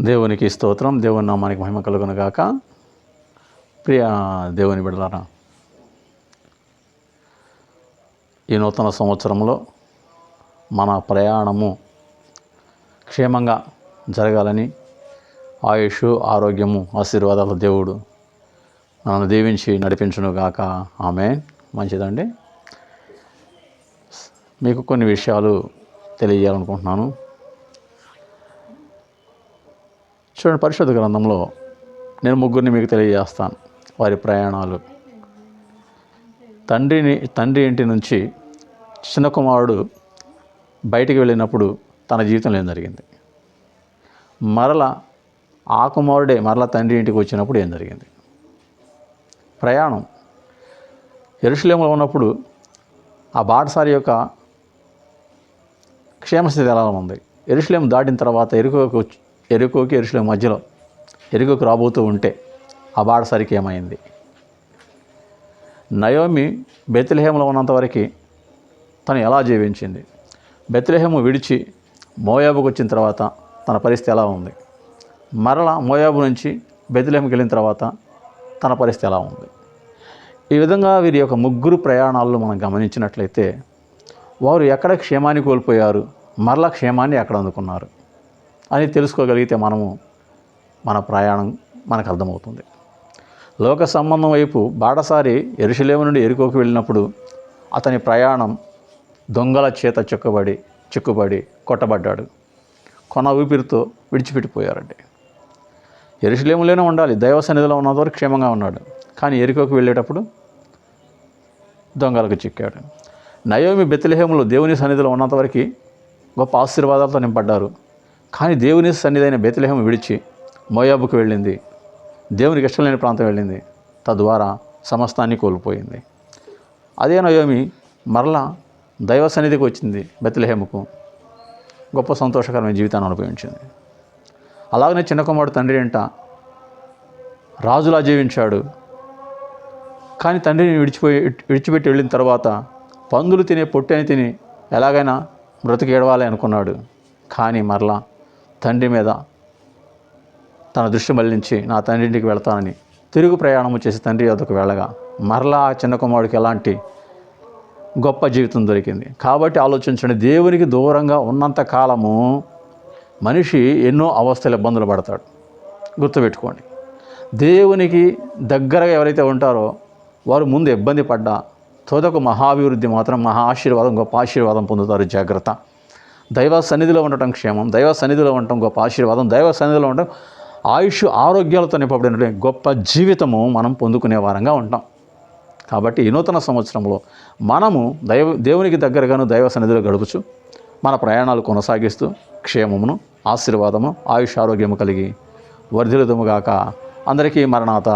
దేవునికి స్తోత్రం దేవుని నామానికి మహిమ కలుగును గాక ప్రియ దేవుని బిడలారా ఈ నూతన సంవత్సరంలో మన ప్రయాణము క్షేమంగా జరగాలని ఆయుష్ ఆరోగ్యము ఆశీర్వాదాల దేవుడు మనల్ని దీవించి నడిపించును గాక ఆమె మంచిదండి. మీకు కొన్ని విషయాలు తెలియజేయాలనుకుంటున్నాను. చూడండి పరిశుద్ధ గ్రంథంలో నేను ముగ్గురిని మీకు తెలియజేస్తాను. వారి ప్రయాణాలు. తండ్రిని తండ్రి ఇంటి నుంచి చిన్న కుమారుడు బయటికి వెళ్ళినప్పుడు తన జీవితంలో ఏం జరిగింది? మరల ఆ కుమారుడే మరల తండ్రి ఇంటికి వచ్చినప్పుడు ఏం జరిగింది? ప్రయాణం. ఎరుషులేములో ఉన్నప్పుడు ఆ బాటసారి యొక్క క్షేమస్థితి ఎలా ఉంది? ఎరుషులేం దాటిన తర్వాత ఎరుకకు ఎరుకోకి ఎరుషుల మధ్యలో ఎరుకకు రాబోతూ ఉంటే ఆ బాడసరికి ఏమైంది? నయోమి బెత్లహేములో ఉన్నంతవరకు తను ఎలా జీవించింది? బెత్లహేము విడిచి మోయాబుకు వచ్చిన తర్వాత తన పరిస్థితి ఎలా ఉంది? మరలా మోయాబు నుంచి బెత్లహేముకి వెళ్ళిన తర్వాత తన పరిస్థితి ఎలా ఉంది? ఈ విధంగా వీరి యొక్క ముగ్గురు ప్రయాణాలను మనం గమనించినట్లయితే వారు ఎక్కడ క్షేమాన్ని కోల్పోయారు మరలా క్షేమాన్ని ఎక్కడ అందుకున్నారు? అని తెలుసుకోగలిగితే మనము మన ప్రయాణం మనకు అర్థమవుతుంది. లోక సంబంధం వైపు బాటసారి ఎరుషలేము నుండి ఎరుకోకు వెళ్ళినప్పుడు అతని ప్రయాణం దొంగల చేత చిక్కుబడి చిక్కుబడి కొట్టబడ్డాడు. కొన ఊపిరితో విడిచిపెట్టిపోయారండి. ఎరుషలేములోనే ఉండాలి. దైవ సన్నిధిలో ఉన్నంతవరకు క్షేమంగా ఉన్నాడు. కానీ ఎరుకోకు వెళ్ళేటప్పుడు దొంగలకు చిక్కాడు. నయోమి బెత్లహేములో దేవుని సన్నిధిలో ఉన్నంతవరకు గొప్ప ఆశీర్వాదాలతో నింపడ్డారు. కానీ దేవుని సన్నిధైన బెతలేహం విడిచి మోయాబుకు వెళ్ళింది. దేవునికి ఇష్టం లేని ప్రాంతం వెళ్ళింది. తద్వారా సమస్తాన్ని కోల్పోయింది. అదే నయోమి మరలా దైవ సన్నిధికి వచ్చింది బెత్తలహేముకు గొప్ప సంతోషకరమైన జీవితాన్ని అనుభవించింది. అలాగనే చిన్న కుమారుడు తండ్రి అంట రాజులా జీవించాడు. కానీ తండ్రిని విడిచిపోయి విడిచిపెట్టి వెళ్ళిన తర్వాత పందులు తినే పొట్టని తిని ఎలాగైనా బ్రతికి ఏడవాలి అనుకున్నాడు. కానీ మరలా తండ్రి మీద తన దృష్టి మళ్ళించి నా తండ్రి ఇంటికి వెళ్తానని తిరుగు ప్రయాణము చేసి తండ్రి వద్దకు వెళ్ళగా మరలా ఆ చిన్న కుమారుడికి ఎలాంటి గొప్ప జీవితం దొరికింది. కాబట్టి ఆలోచించండి దేవునికి దూరంగా ఉన్నంత కాలము మనిషి ఎన్నో అవస్థలు ఇబ్బందులు పడతాడు. గుర్తుపెట్టుకోండి దేవునికి దగ్గరగా ఎవరైతే ఉంటారో వారు ముందు ఇబ్బంది పడ్డా తోదకు మహాభివృద్ధి మాత్రం మహా ఆశీర్వాదం గొప్ప ఆశీర్వాదం పొందుతారు జాగ్రత్త. దైవ సన్నిధిలో ఉండటం క్షేమం దైవ సన్నిధిలో ఉండటం గొప్ప ఆశీర్వాదం దైవ సన్నిధిలో ఉండటం ఆయుష్ ఆరోగ్యాలతో నింపబడిన గొప్ప జీవితము మనం పొందుకునే వారంగా ఉంటాం. కాబట్టి ఈ నూతన సంవత్సరంలో మనము దైవ దేవునికి దగ్గరగాను దైవ సన్నిధిలో గడుపుచు మన ప్రయాణాలు కొనసాగిస్తూ క్షేమమును ఆశీర్వాదము ఆయుష్ ఆరోగ్యము కలిగి వర్ధిలుదముగాక అందరికీ మరణాత.